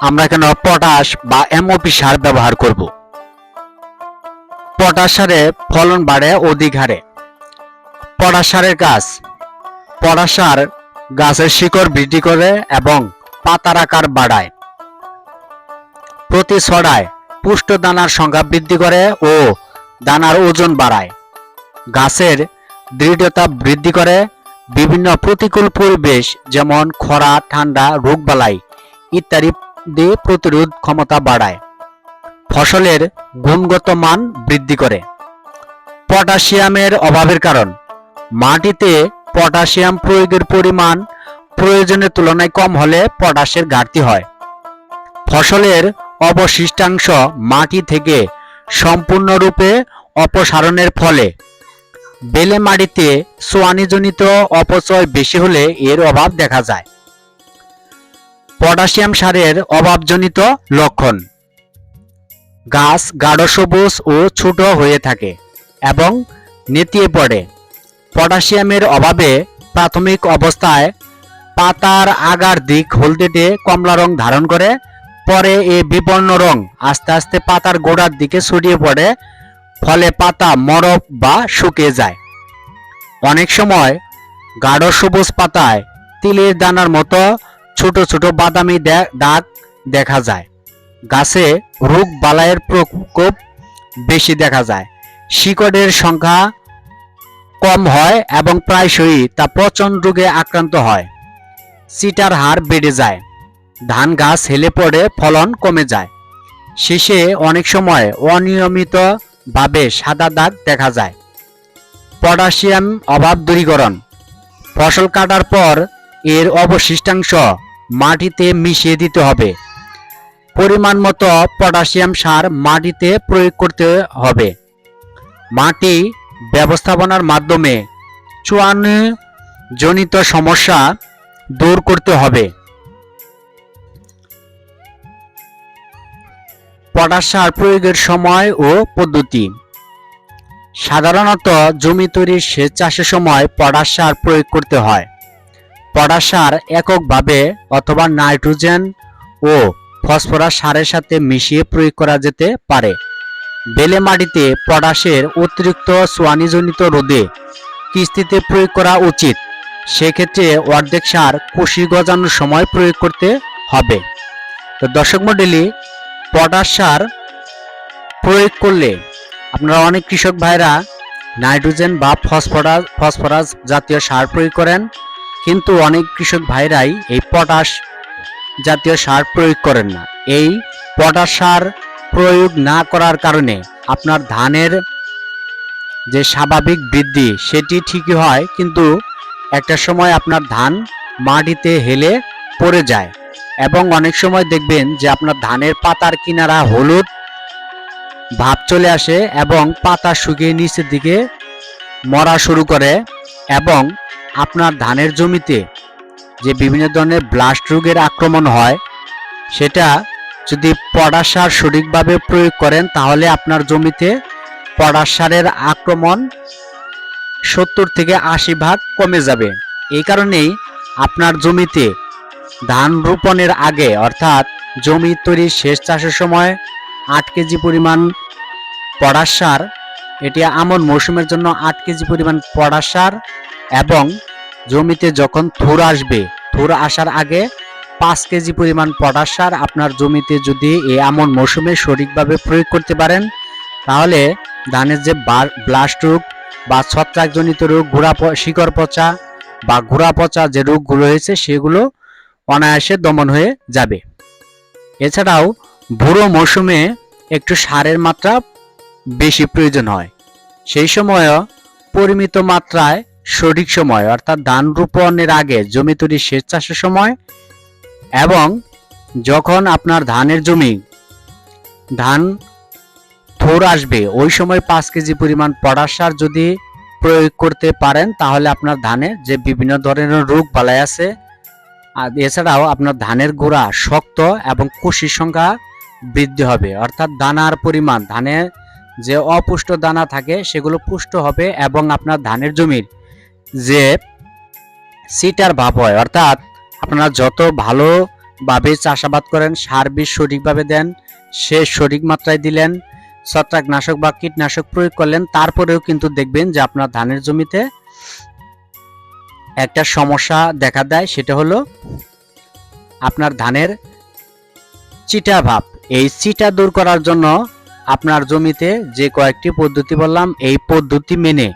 আমরা কেন পটাশ বা এমওপি সার ব্যবহার করব। পটাশ সারে ফলন বাড়ে অধিক হারে। পটাশ সারের গাছ। পটাশ সার গাছের শিকড় বৃদ্ধি করে এবং পাতার আকার বাড়ায়। প্রতি ছড়ায় পুষ্ট দানার সংখ্যা বৃদ্ধি করে ও দানার ওজন বাড়ায়। গাছের দৃঢ়তা বৃদ্ধি করে বিভিন্ন প্রতিকূল পরিবেশ যেমন খরা, ঠান্ডা রোগবালাই ইত্যাদি দিয়ে প্রতিরোধ ক্ষমতা বাড়ায়। ফসলের গুণগত মান বৃদ্ধি করে। পটাশিয়ামের অভাবের কারণ। মাটিতে পটাশিয়াম প্রয়োগের পরিমাণ প্রয়োজনের তুলনায় কম হলে পটাশের ঘাটতি হয়। ফসলের অবশিষ্টাংশ মাটি থেকে সম্পূর্ণরূপে অপসারণের ফলে। বেলে মাটিতে সোয়ানিজনিত অপচয় বেশি হলে এর অভাব দেখা যায়। পটাশিয়াম সারের অভাবজনিত লক্ষণ। গাছ গাঢ় সবুজ ও ছোট হয়ে থাকে এবং নেতিয়ে পড়ে। পটাশিয়ামের অভাবে প্রাথমিক অবস্থায় পাতার আগার দিক হলদেটে কমলা রং ধারণ করে, পরে এ বিপন্ন রং আস্তে আস্তে পাতার গোড়ার দিকে ছড়িয়ে পড়ে, ফলে পাতা মরক বা শুকিয়ে যায়। অনেক সময় গাঢ় সবুজ পাতায় তিলের দানার মতো ছোট ছোট বাদামি দাগ দেখা যায়। গাছে রোগ বালাইয়ের প্রকোপ বেশি দেখা যায়। শিকড়ের সংখ্যা কম হয় এবং প্রায়শই তা পচন রোগে আক্রান্ত হয়। সিটার হার বেড়ে যায়। ধান গাছ হেলে পড়ে ফলন কমে যায়। শেষে অনেক সময় অনিয়মিতভাবে সাদা দাগ দেখা যায়। পটাশিয়াম অভাব দূরীকরণ। ফসল কাটার পর এর অবশিষ্টাংশ মাটিতে মিশিয়ে দিতে হবে। পরিমাণ মতো পটাশিয়াম সার মাটিতে প্রয়োগ করতে হবে। মাটি ব্যবস্থাপনার মাধ্যমে চুয়ান্ন জনিত সমস্যা দূর করতে হবে। পটাশ সার প্রয়োগের সময় ও পদ্ধতি। সাধারণত জমি তৈরির সেচ চাষের সময় পটাশ সার প্রয়োগ করতে হয়। পটাশ সার এককভাবে অথবা নাইট্রোজেন ও ফসফরাস সারের সাথে মিশিয়ে প্রয়োগ করা যেতে পারে। বেলে মাটিতে পটাশের অতিরিক্ত সোয়ানিজনিত রোদে কিস্তিতে প্রয়োগ করা উচিত। সেক্ষেত্রে অর্ধেক সার কুশি গজানোর সময় প্রয়োগ করতে হবে। তো দর্শক মণ্ডলী, পটাশ সার প্রয়োগ করলে আপনারা অনেক কৃষক ভাইরা নাইট্রোজেন বা ফসফরাস ফসফরাস জাতীয় সার প্রয়োগ করেন। কিন্তু অনেক কৃষক ভাইরাই এই পটাশ জাতীয় সার প্রয়োগ করেন না। এই পটাশ সার প্রয়োগ না করার কারণে আপনার ধানের যে স্বাভাবিক বৃদ্ধি সেটি ঠিকই হয়, কিন্তু একটা সময় আপনার ধান মাটিতে হেলে পড়ে যায় এবং অনেক সময় দেখবেন যে আপনার ধানের পাতার কিনারা হলুদ ভাব চলে আসে এবং পাতা শুকিয়ে নিচের দিকে মরা শুরু করে এবং আপনার ধানের জমিতে যে বিভিন্ন ধরনের ব্লাস্ট রোগের আক্রমণ হয়, সেটা যদি পটাশ সার সঠিকভাবে প্রয়োগ করেন, তাহলে আপনার জমিতে পটাশ সারের আক্রমণ সত্তর থেকে আশি ভাগ কমে যাবে। এই কারণেই আপনার জমিতে ধান রোপণের আগে, অর্থাৎ জমি তৈরির শেষ চাষের সময় আট কেজি পরিমাণ পটাশ সার, এটি আমন মৌসুমের জন্য আট কেজি পরিমাণ পটাশ সার এবং জমিতে যখন থুর আসবে, থুর আসার আগে পাঁচ কেজি পরিমাণ পটাশ সার আপনার জমিতে যদি এই আমন মৌসুমে সঠিকভাবে প্রয়োগ করতে পারেন, তাহলে ধানের যে ব্লাস্ট রোগ বা ছত্রাকজনিত রোগ ঘোড়া শিকড় পচা বা ঘোড়া পচা যে রোগগুলো হয়েছে সেগুলো অনায়াসে দমন হয়ে যাবে। এছাড়াও বুড়ো মৌসুমে একটু সারের মাত্রা বেশি প্রয়োজন হয়। সেই সময়ও পরিমিত মাত্রায় সঠিক সময়, অর্থাৎ ধান রোপণের আগে জমি তৈরি সেচ চাষের সময় এবং যখন আপনার ধানের জমি, ধান থোর আসবে, ওই সময় পাঁচ কেজি পরিমাণ পটাশ সার যদি প্রয়োগ করতে পারেন, তাহলে আপনার ধানে যে বিভিন্ন ধরনের রোগ বালাই আছে, আর এছাড়াও আপনার ধানের গোড়া শক্ত এবং কুশির সংখ্যা বৃদ্ধি হবে, অর্থাৎ দানার পরিমাণ ধানে যে অপুষ্ট দানা থাকে, সেগুলো পুষ্ট হবে এবং আপনার ধানের জমির যে সিটার ভাব হয়, অর্থাৎ আপনারা যত ভালো ভাবে চাষাবাদ করেন, সার বীজ সঠিকভাবে দেন, সে সঠিক মাত্রায় দিলেন, ছত্রাকনাশক বা কীটনাশক প্রয়োগ করলেন, তারপরেও কিন্তু দেখবেন যে আপনার ধানের জমিতে একটা সমস্যা দেখা দেয়, সেটা হলো আপনার ধানের চিটা ভাব। এই চিটা দূর করার জন্য আপনার জমিতে যে কয়েকটি পদ্ধতি বললাম, এই পদ্ধতি মেনে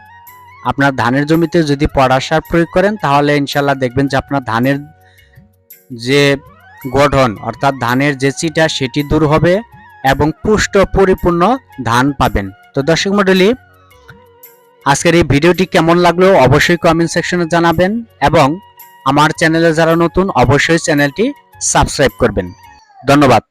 আপনার ধানের জমিতে যদি পটাশ সার প্রয়োগ করেন, তাহলে ইনশাল্লাহ দেখবেন যে আপনার ধানের যে গঠন, অর্থাৎ ধানের যে চিটা, সেটি দূর হবে এবং পুষ্ট পরিপূর্ণ ধান পাবেন। তো দর্শক মণ্ডলী, আজকের এই ভিডিওটি কেমন লাগল অবশ্যই কমেন্ট সেকশনে জানাবেন এবং আমার চ্যানেলে যারা নতুন, অবশ্যই চ্যানেলটি সাবস্ক্রাইব করবেন। ধন্যবাদ।